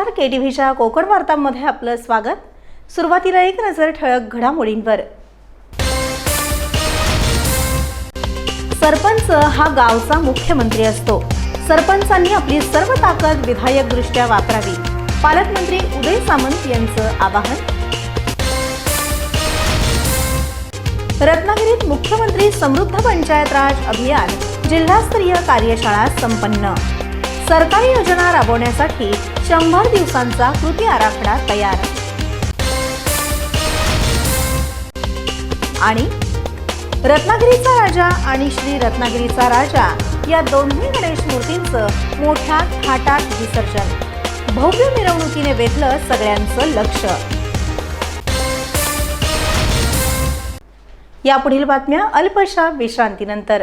नमस्कार. के टी व्हीच्या कोकण वार्तांमध्ये आपलं स्वागत. सुरुवातीला एक नजर ठळक घडामोडींवर. सरपंच हा गावचा मुख्यमंत्री असतो. सरपंचांनी आपली सर्व ताकद विधायकदृष्ट्या वापरावी. पालकमंत्री उदय सामंत यांचं आवाहन. रत्नागिरीत मुख्यमंत्री समृद्ध पंचायत राज अभियान जिल्हास्तरीय कार्यशाळा संपन्न. सरकारी योजना राबवण्यासाठी शंभर दिवसांचा कृती आराखडा तयार. आणि रत्नागिरीचा राजा आणि श्री रत्नागिरीचा राजा या दोन्ही गणेश मूर्तींचं मोठ्या थाटात विसर्जन. भव्य मिरवणुकीने वेधलं सगळ्यांचं लक्ष. यापुढील बातम्या अल्पशा विश्रांतीनंतर.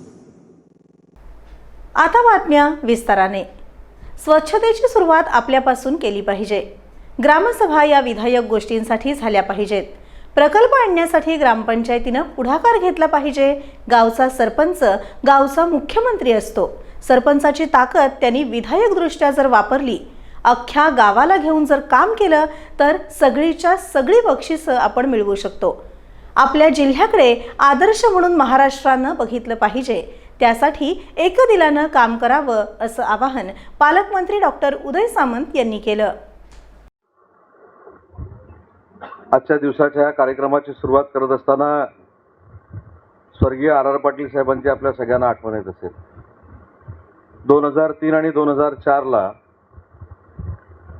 आता बातम्या विस्ताराने. स्वच्छतेची सुरुवात आपल्यापासून केली पाहिजे. ग्रामसभा या विधायक गोष्टींसाठी झाल्या पाहिजेत. प्रकल्प आणण्यासाठी ग्रामपंचायतीनं पुढाकार घेतला पाहिजे. गावचा सरपंच गावचा मुख्यमंत्री असतो. सरपंचाची ताकद त्यांनी विधायकदृष्ट्या जर वापरली अख्ख्या गावाला घेऊन जर काम केलं तर सगळीच्या सगळी बक्षिसं आपण मिळवू शकतो. आपल्या जिल्ह्याकडे आदर्श म्हणून महाराष्ट्रानं बघितलं पाहिजे. त्यासाठी एकदिलानं काम करावं असं आवाहन पालकमंत्री डॉक्टर उदय सामंत यांनी केलं. आजच्या दिवसाच्या या कार्यक्रमाची सुरुवात करत असताना स्वर्गीय आर आर पाटील साहेबांची आपल्या सगळ्यांना आठवण येत असेल. दोन हजार तीन आणि दोन हजार चारला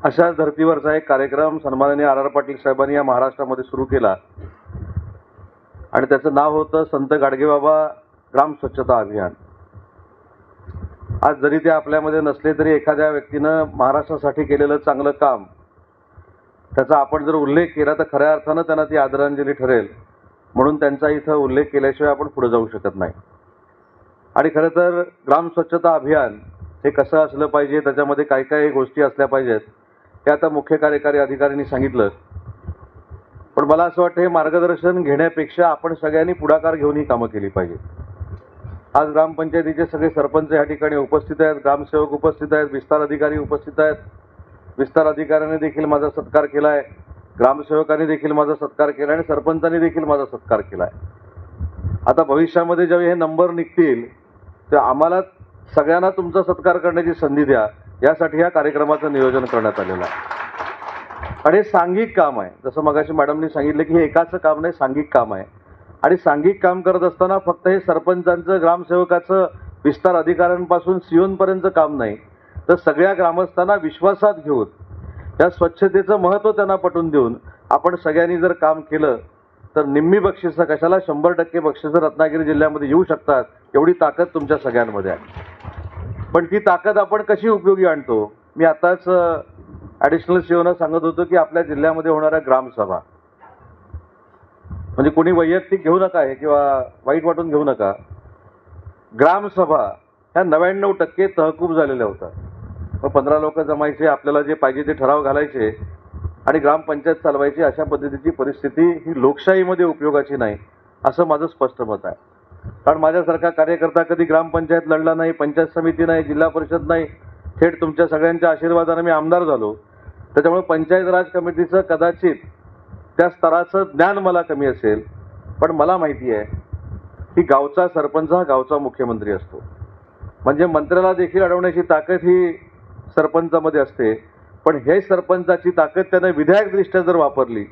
अशाच धर्तीवरचा एक कार्यक्रम सन्माननीय आर आर पाटील साहेबांनी या महाराष्ट्रामध्ये सुरू केला. आणि त्याचं नाव होतं संत गाडगेबाबा ग्राम स्वच्छता अभियान. आज जरी ते आपल्यामध्ये नसले तरी एखाद्या व्यक्तीनं महाराष्ट्रासाठी केलेलं चांगलं काम त्याचा आपण जर उल्लेख केला तर खऱ्या अर्थानं त्यांना ती आदरांजली ठरेल. म्हणून त्यांचा इथं उल्लेख केल्याशिवाय आपण पुढे जाऊ शकत नाही. आणि खरं तर ग्राम स्वच्छता अभियान हे कसं असलं पाहिजे त्याच्यामध्ये काय काय गोष्टी असल्या पाहिजेत हे आता मुख्य कार्यकारी अधिकाऱ्यांनी सांगितलं. पण मला असं वाटतं हे मार्गदर्शन घेण्यापेक्षा आपण सगळ्यांनी पुढाकार घेऊन ही कामं केली पाहिजे आज ग्रामपंचायतीचे सगळे सरपंच या ठिकाणी उपस्थित आहेत ग्रामसेवक उपस्थित आहेत विस्तार अधिकारी उपस्थित आहेत. विस्तार अधिकाऱ्याने देखील माझा सत्कार केला आहे ग्रामसेवकांनी देखील माझा सत्कार केला आणि सरपंचांनी देखील माझा सत्कार केला आहे आता भविष्यामध्ये जेव्हा हे नंबर निघतील तर आम्हाला सगळ्यांना तुमचा सत्कार करण्याची संधी द्या. यासाठी या कार्यक्रमाचं नियोजन करण्यात आलेलं आहे. आणि हे सांघिक काम आहे. जसं मगाशी मॅडमनी सांगितलं की हे एकाचं काम नाही सांघिक काम आहे. आणि सांघिक काम करत असताना फक्त हे सरपंचांचं ग्रामसेवकाचं विस्तार अधिकाऱ्यांपासून सिओनपर्यंत काम नाही. तर सगळ्या ग्रामस्थांना विश्वासात घेऊन त्या स्वच्छतेचं महत्त्व त्यांना पटवून देऊन आपण सगळ्यांनी जर काम केलं तर निम्मी बक्षिसं कशाला शंभर टक्के बक्षिसं रत्नागिरी जिल्ह्यामध्ये येऊ शकतात एवढी ताकद तुमच्या सगळ्यांमध्ये आहे. पण ती ताकद आपण कशी उपयोगी आणतो? मी आताच ॲडिशनल सीओनं सांगत होतो की आपल्या जिल्ह्यामध्ये होणाऱ्या ग्रामसभा म्हणजे कोणी वैयक्तिक घेऊ नका हे किंवा वाईट वाटून घेऊ नका. ग्रामसभा ह्या नव्याण्णव टक्के तहकूब झालेल्या होत्या. मग पंधरा लोक जमायचे आपल्याला जे पाहिजे ते ठराव घालायचे आणि ग्रामपंचायत चालवायची अशा पद्धतीची परिस्थिती ही लोकशाहीमध्ये उपयोगाची नाही असं माझं स्पष्ट मत आहे. कारण माझ्यासारखा कार्यकर्ता कधी ग्रामपंचायत लढला नाही पंचायत समिती नाही जिल्हा परिषद नाही थेट तुमच्या सगळ्यांच्या आशीर्वादाने मी आमदार झालो. त्याच्यामुळे पंचायत राज कमिटीचं कदाचित त्या स्तराचं ज्ञान मला कमी असेल पण मला माहिती आहे की गावचा सरपंच हा गावचा मुख्यमंत्री असतो. म्हणजे मंत्र्याला देखील अडवण्याची ताकद ही सरपंचामध्ये असते. पण हे सरपंचाची ताकद त्यानं विधायकदृष्ट्या जर वापरली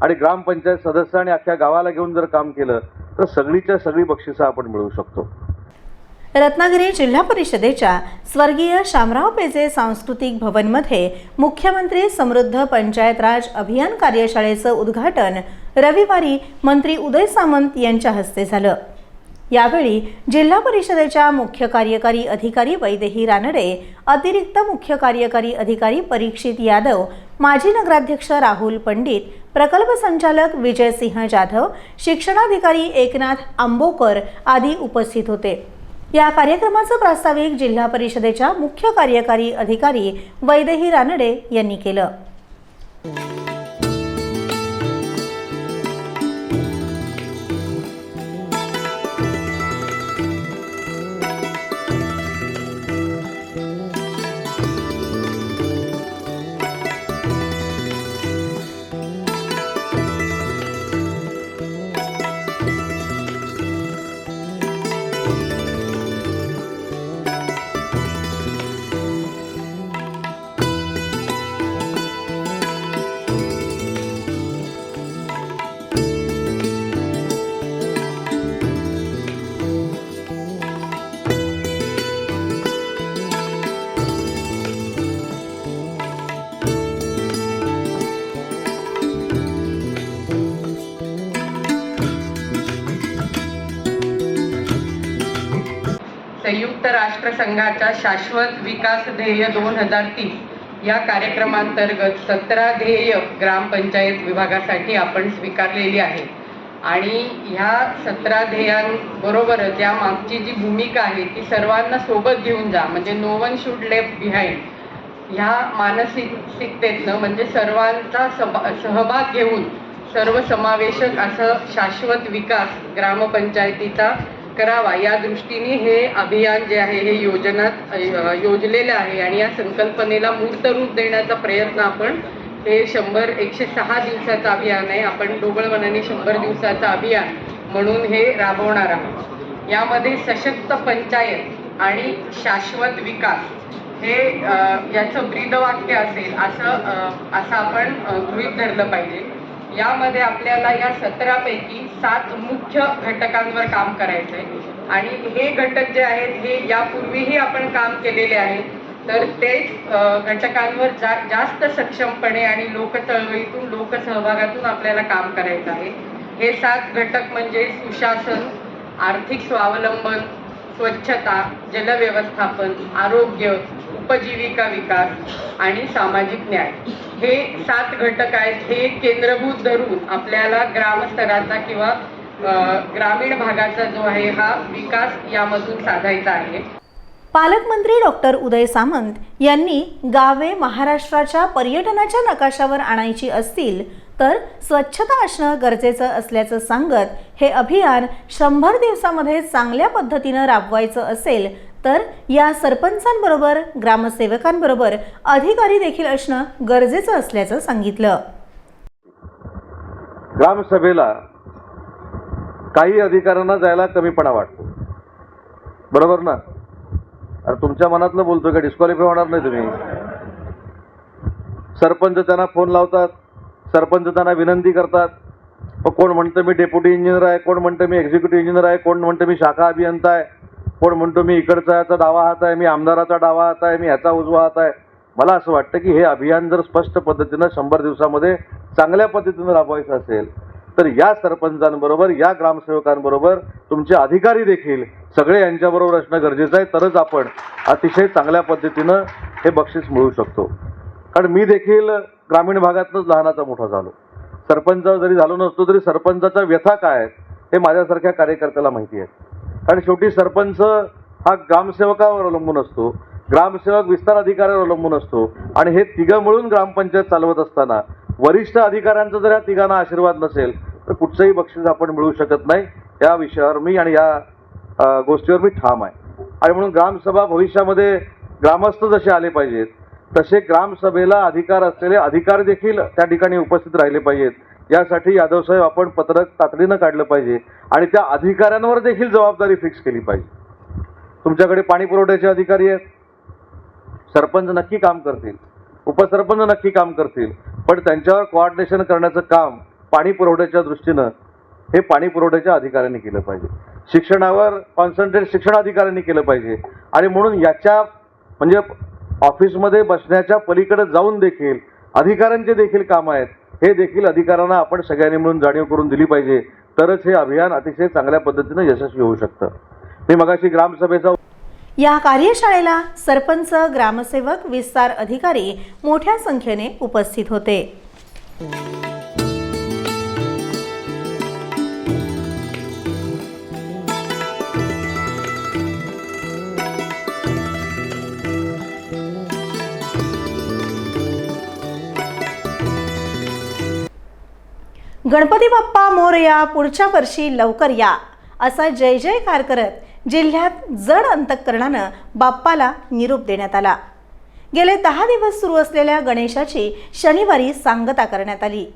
आणि ग्रामपंचायत सदस्य आणि अख्ख्या गावाला घेऊन जर काम केलं तर सगळीच्या सगळी बक्षिसं आपण मिळवू शकतो. रत्नागिरी जिल्हा परिषदेच्या स्वर्गीय शामराव पेजे सांस्कृतिक भवनमध्ये मुख्यमंत्री समृद्ध पंचायत राज अभियान कार्यशाळेचं उद्घाटन रविवारी मंत्री उदय सामंत यांच्या हस्ते झालं. यावेळी जिल्हा परिषदेच्या मुख्य कार्यकारी अधिकारी वैदेही रानडे अतिरिक्त मुख्य कार्यकारी अधिकारी परीक्षित यादव माजी नगराध्यक्ष राहुल पंडित प्रकल्प संचालक विजयसिंह जाधव शिक्षणाधिकारी एकनाथ आंबोकर आदी उपस्थित होते. या कार्यक्रमाचं प्रास्ताविक जिल्हा परिषदेच्या मुख्य कार्यकारी अधिकारी वैदेही रानडे यांनी केलं. संयुक्त राष्ट्र संघाच्या शाश्वत विकास ध्येय दोन हजार तीस. या कार्यक्रमांतर्गत सतरा ध्येय ग्रामपंचायत विभागासाठी आपण स्वीकारलेली आहे आणि ह्या सतरा ध्येयांबरोबरच या मागची जी भूमिका आहे ती सर्वांना सोबत घेऊन जा. म्हणजे no one should left behind ह्या मानसिकतेतनं म्हणजे सर्वांचा सभा सहभाग घेऊन सर्वसमावेशक असं शाश्वत विकास ग्रामपंचायतीचा करावा या दृष्टीने हे अभियान जे आहे हे योजनात योजलेलं आहे आणि या संकल्पनेला मूर्त रूप देण्याचा प्रयत्न आपण हे शंभर एकशे सहा दिवसाचं अभियान आहे. आपण डोबळवनाने शंभर दिवसाचं अभियान म्हणून हे राबवणार आहोत. यामध्ये सशक्त पंचायत आणि शाश्वत विकास हे याचं ब्रीदवाक्य असेल असं असं आपण गृहीत धरलं पाहिजे. यामध्ये आपल्याला या सतरापैकी सात मुख्य घटकांवर काम करायचं आहे आणि हे घटक जे आहेत हे यापूर्वीही आपण काम केलेले आहे. तर तेच घटकांवर जा जास्त सक्षमपणे आणि लोकचळवळीतून लोकसहभागातून आपल्याला काम करायचं आहे. हे सात घटक म्हणजे सुशासन आर्थिक स्वावलंबन स्वच्छता जलव्यवस्थापन आरोग्य उपजीविका विकास आणि सामाजिक न्याय. हे सात घटक आहेत. हे केंद्रभूत धरून आपल्याला ग्रामस्तराचा किंवा ग्रामीण भागाचा जो आहे हा विकास यामधून साधायचा आहे. पालकमंत्री डॉक्टर उदय सामंत यांनी गावे महाराष्ट्राच्या पर्यटनाच्या नकाशावर आणायची असतील तर स्वच्छता असणं गरजेचं असल्याचं सांगत हे अभियान शंभर दिवसामध्ये चांगल्या पद्धतीनं राबवायचं असेल तर या सरपंचांबरोबर ग्रामसेवकांबरोबर अधिकारी देखील असणं गरजेचं असल्याचं सांगितलं. ग्रामसभेला काही अधिकाऱ्यांना जायला कमीपणा वाटतो. बरोबर ना? अरे तुमच्या मनातलं बोलतोय का? डिस्क्वालिफाय होणार नाही तुम्ही. सरपंच त्यांना फोन लावतात. सरपंच त्यांना विनंती करतात. मग कोण म्हणतं मी डेप्युटी इंजिनियर आहे? कोण म्हणतं मी एक्झिक्युटिव्ह इंजिनियर आहे? कोण म्हणतं मी शाखा अभियंता आहे? कोण म्हणतो मी इकडचा याचा डावा हात आहे मी आमदाराचा डावा हात आहे मी ह्याचा उजवा हात आहे. मला असं वाटतं की हे अभियान जर स्पष्ट पद्धतीनं शंभर दिवसामध्ये चांगल्या पद्धतीनं राबवायचं असेल तर या सरपंचांबरोबर या ग्रामसेवकांबरोबर तुमचे अधिकारी देखील सगळे यांच्याबरोबर असणं गरजेचं आहे. तरच आपण अतिशय चांगल्या पद्धतीनं हे बक्षीस मिळवू शकतो. कारण मी देखील ग्रामीण भागातनंच लहानाचा मोठा झालो. सरपंच जरी झालो नसतो तरी सरपंचाच्या व्यथा काय आहेत हे माझ्यासारख्या कार्यकर्त्याला माहिती आहे. कारण शेवटी सरपंच हा ग्रामसेवकावर अवलंबून असतो. ग्रामसेवक विस्तार अधिकाऱ्यावर अवलंबून असतो. आणि हे तिघं मिळून ग्रामपंचायत चालवत असताना वरिष्ठ अधिकाऱ्यांचा जर या तिघांना आशीर्वाद नसेल तर कुठचंही बक्षीस आपण मिळू शकत नाही. या विषयावर मी आणि या गोष्टीवर मी ठाम आहे. आणि म्हणून ग्रामसभा भविष्यामध्ये ग्रामस्थ जसे आले पाहिजेत तसे ग्रामसभेला अधिकार असलेले अधिकारी देखील त्या ठिकाणी उपस्थित राहिले पाहिजेत. यासाठी यादवसाहेब आपण पत्रक तातडीनं काढलं पाहिजे आणि त्या अधिकाऱ्यांवर देखील जबाबदारी फिक्स केली पाहिजे. तुमच्याकडे पाणी पुरवठ्याचे अधिकारी आहेत. सरपंच नक्की काम करतील. उपसरपंच नक्की काम करतील. पण त्यांच्यावर कोऑर्डिनेशन करण्याचं काम पाणी पुरवठ्याच्या दृष्टीनं हे पाणी पुरवठ्याच्या अधिकाऱ्यांनी केलं पाहिजे. शिक्षणावर कॉन्सन्ट्रेट शिक्षण अधिकाऱ्यांनी केलं पाहिजे. आणि म्हणून याच्या म्हणजे ऑफिसमध्ये बसण्याच्या पलीकडे जाऊन देखील अधिकाऱ्यांचे देखील काम आहेत. हे देखील अधिकाऱ्यांना आपण सगळ्यांनी मिळून जाणीव करून दिली पाहिजे. तरच हे अभियान अतिशय चांगल्या पद्धतीनं यशस्वी होऊ शकतं. मी मगाशी ग्रामसभेचा या कार्यशाळेला सरपंच ग्रामसेवक विस्तार अधिकारी मोठ्या संख्येने उपस्थित होते. गणपती बाप्पा मोरया पुढच्या वर्षी लवकर या. असा जय जयकार करत जिल्ह्यात जड अंतकरणानं बाप्पाला निरोप देण्यात आला. गेले दहा दिवस सुरू असलेल्या गणेशाची शनिवारी सांगता करण्यात आली.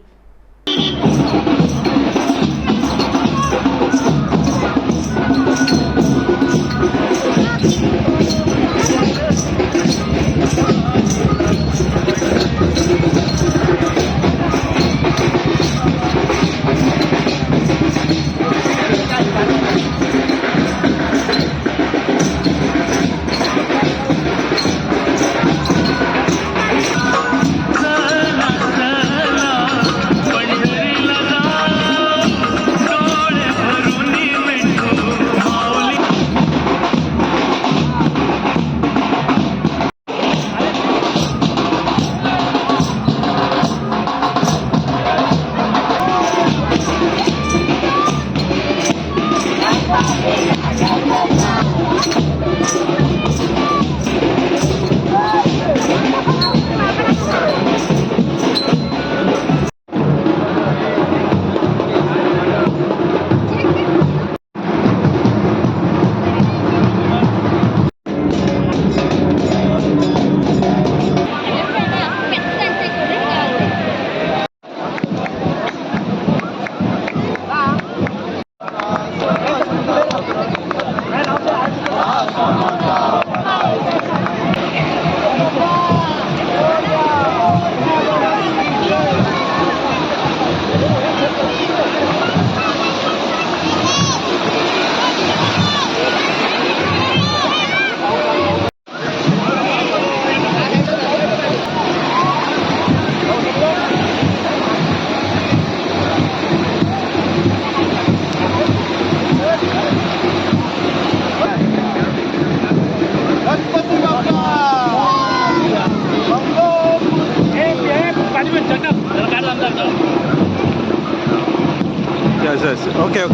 Okay.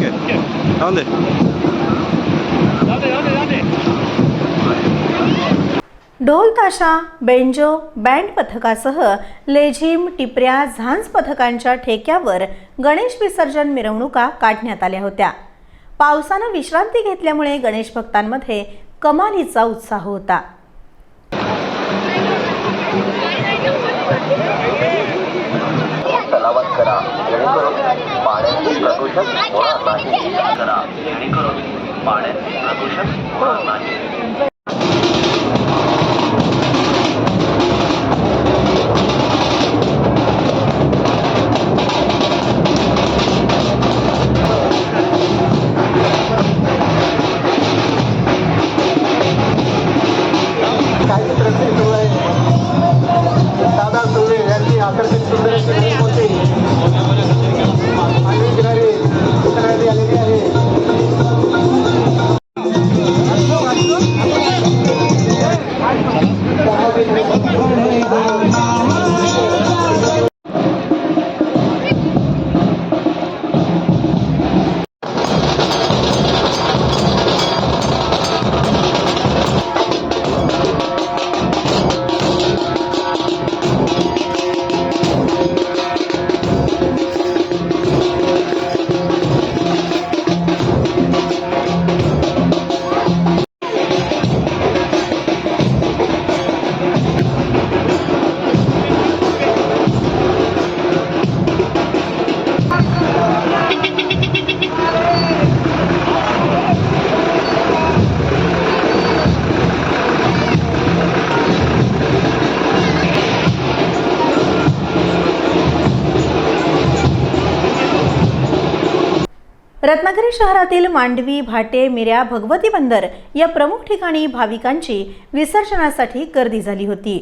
Down there. ढोल ताशा बेंजो बँड पथकासह लेझिम टिपऱ्या झांज पथकांच्या ठेक्यावर गणेश विसर्जन मिरवणुका काढण्यात आल्या होत्या पावसानं विश्रांती घेतल्यामुळे गणेश भक्तांमध्ये कमालीचा उत्साह होता પ્રદૂષક ખોરાકમાંથી કરા પાણી પ્રદૂષક शहरातील मांडवी भाटे मिऱ्या भगवती बंदर या प्रमुख ठिकाणी भाविकांची विसर्जनासाठी गर्दी झाली होती.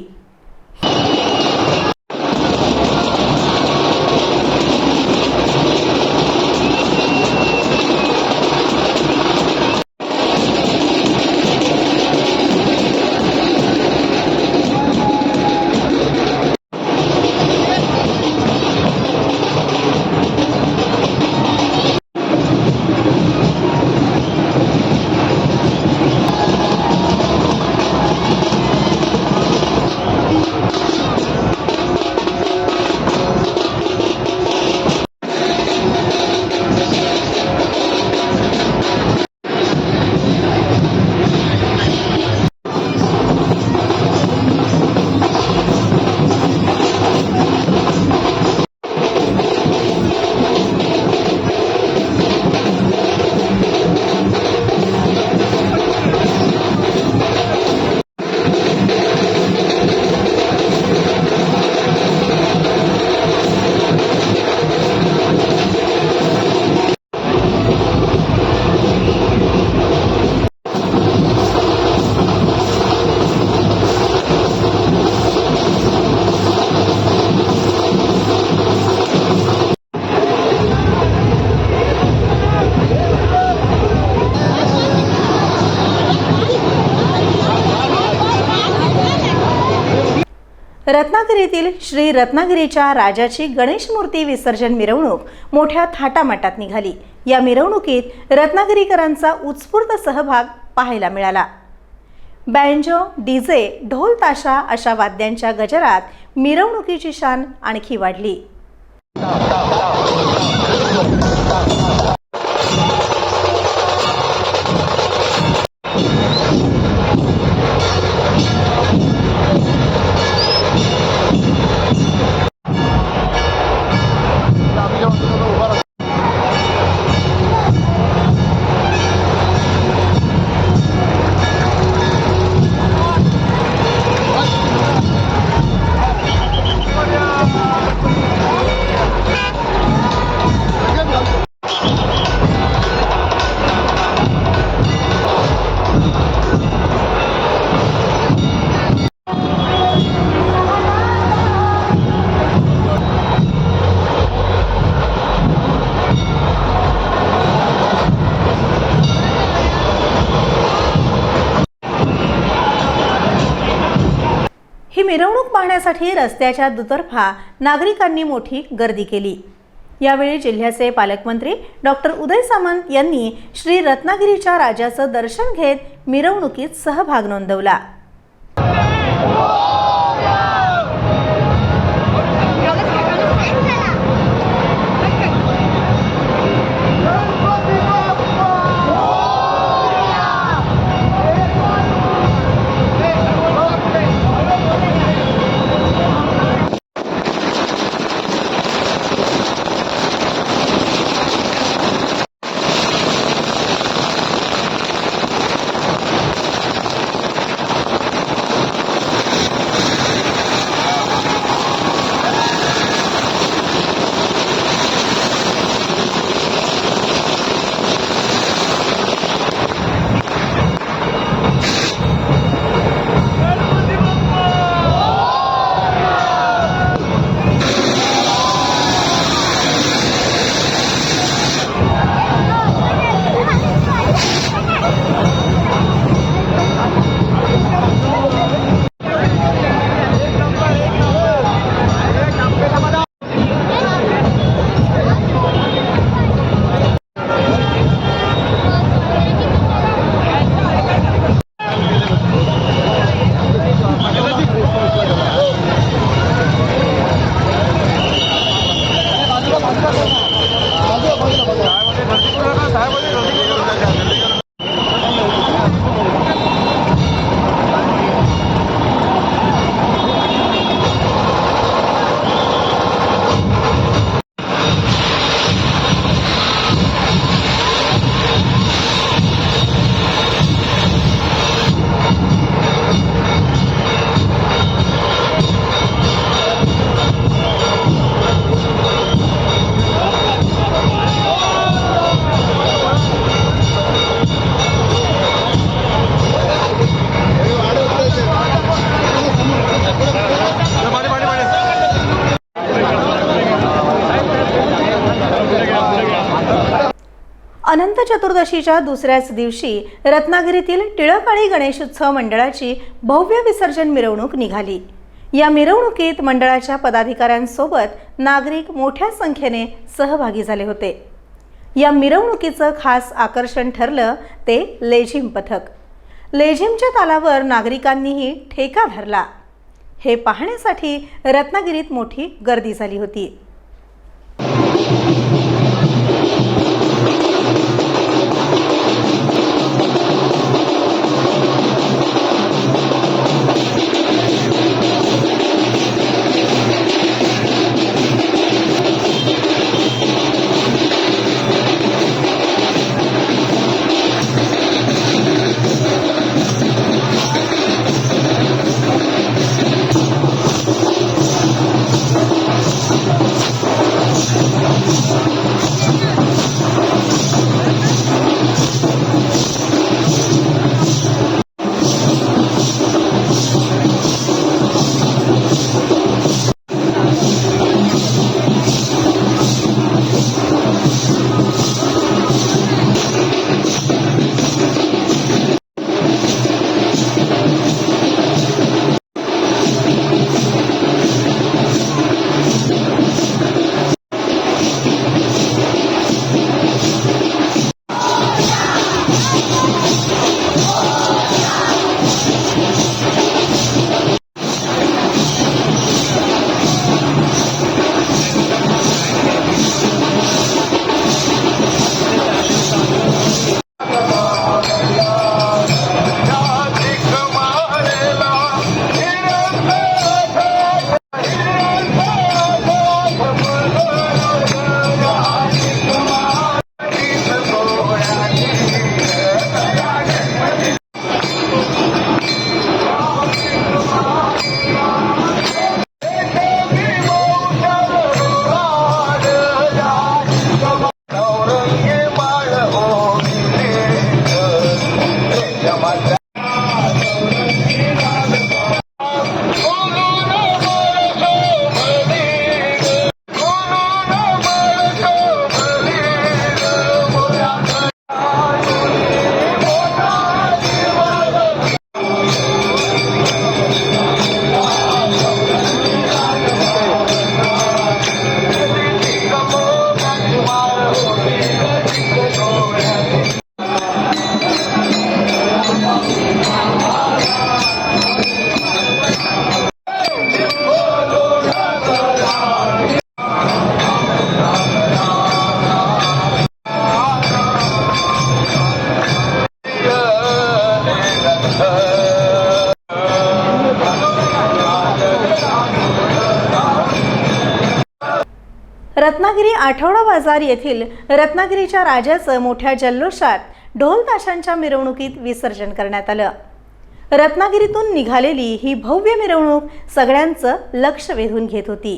रत्नागिरीतील श्री रत्नागिरीच्या राजाची गणेश मूर्ती विसर्जन मिरवणूक मोठ्या थाटामाटात निघाली. या मिरवणुकीत रत्नागिरीकरांचा उत्स्फूर्त सहभाग पाहायला मिळाला. बँजो डीजे ढोल ताशा अशा वाद्यांच्या गजरात मिरवणुकीची शान आणखी वाढली. पाहण्यासाठी रस्त्याच्या दुतर्फा नागरिकांनी मोठी गर्दी केली. यावेळी जिल्ह्याचे पालकमंत्री डॉक्टर उदय सामंत यांनी श्री रत्नागिरीच्या राजाचं दर्शन घेत मिरवणुकीत सहभाग नोंदवला. अनंत चतुर्दशीच्या दुसऱ्याच दिवशी रत्नागिरीतील टिळकाळी गणेशोत्सव मंडळाची भव्य विसर्जन मिरवणूक निघाली. या मिरवणुकीत मंडळाच्या पदाधिकाऱ्यांसोबत नागरिक मोठ्या संख्येने सहभागी झाले होते. या मिरवणुकीचं खास आकर्षण ठरलं ते लेझिम पथक. लेझिमच्या तालावर नागरिकांनीही ठेका धरला. हे पाहण्यासाठी रत्नागिरीत मोठी गर्दी झाली होती. बाजार येथील रत्नागिरीच्या राजाचं मोठ्या जल्लोषात ढोल ताशांच्या मिरवणुकीत विसर्जन करण्यात आलं. रत्नागिरीतून निघालेली ही भव्य मिरवणूक सगळ्यांचं लक्ष वेधून घेत होती.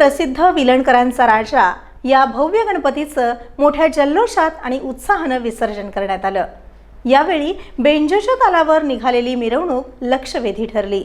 प्रसिद्ध विलणकरांचा राजा या भव्य गणपतीचं मोठ्या जल्लोषात आणि उत्साहानं विसर्जन करण्यात आलं. यावेळी बेंजोच्या तालावर निघालेली मिरवणूक लक्षवेधी ठरली.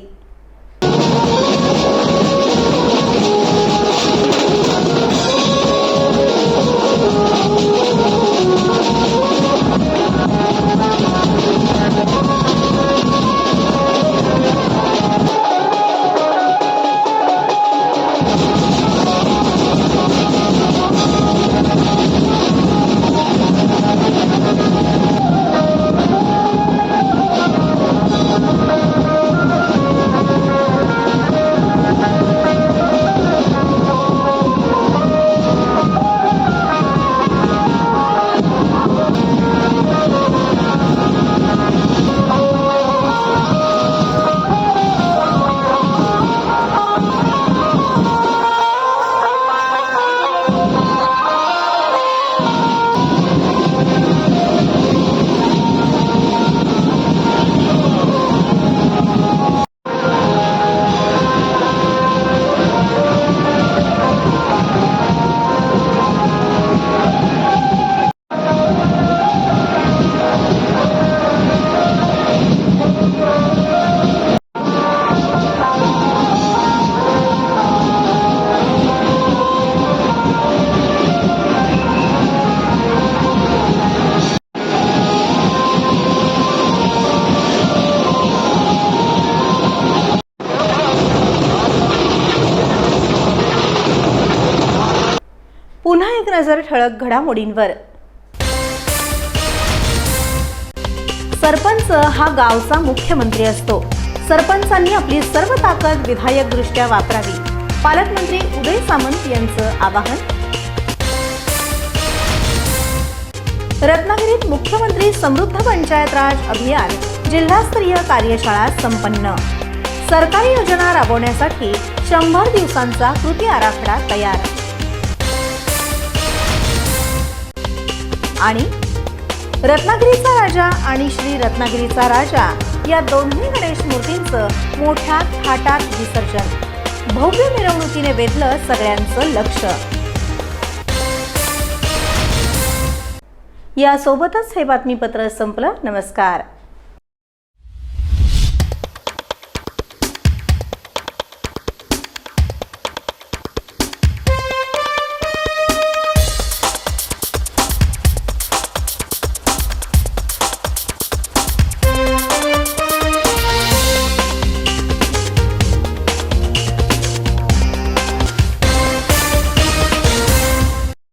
नजर ठळक घडामोडींवर. सरपंच हा गावचा मुख्यमंत्री असतो. सरपंचांनी आपली सर्व ताकद विधायकदृष्ट्या वापरावी. पालकमंत्री उदय सामंत यांचं आवाहन. रत्नागिरीत मुख्यमंत्री समृद्ध पंचायत राज अभियान जिल्हास्तरीय कार्यशाळा संपन्न. सरकारी योजना राबवण्यासाठी शंभर दिवसांचा कृती आराखडा तयार. आणि रत्नागिरीचा राजा आणि श्री रत्नागिरीचा राजा या दोन्ही गणेश मूर्तींचं मोठ्या थाटात विसर्जन. भव्य मिरवणुकीने वेधलं सगळ्यांचं लक्ष. यासोबतच हे बातमीपत्र संपलं. नमस्कार.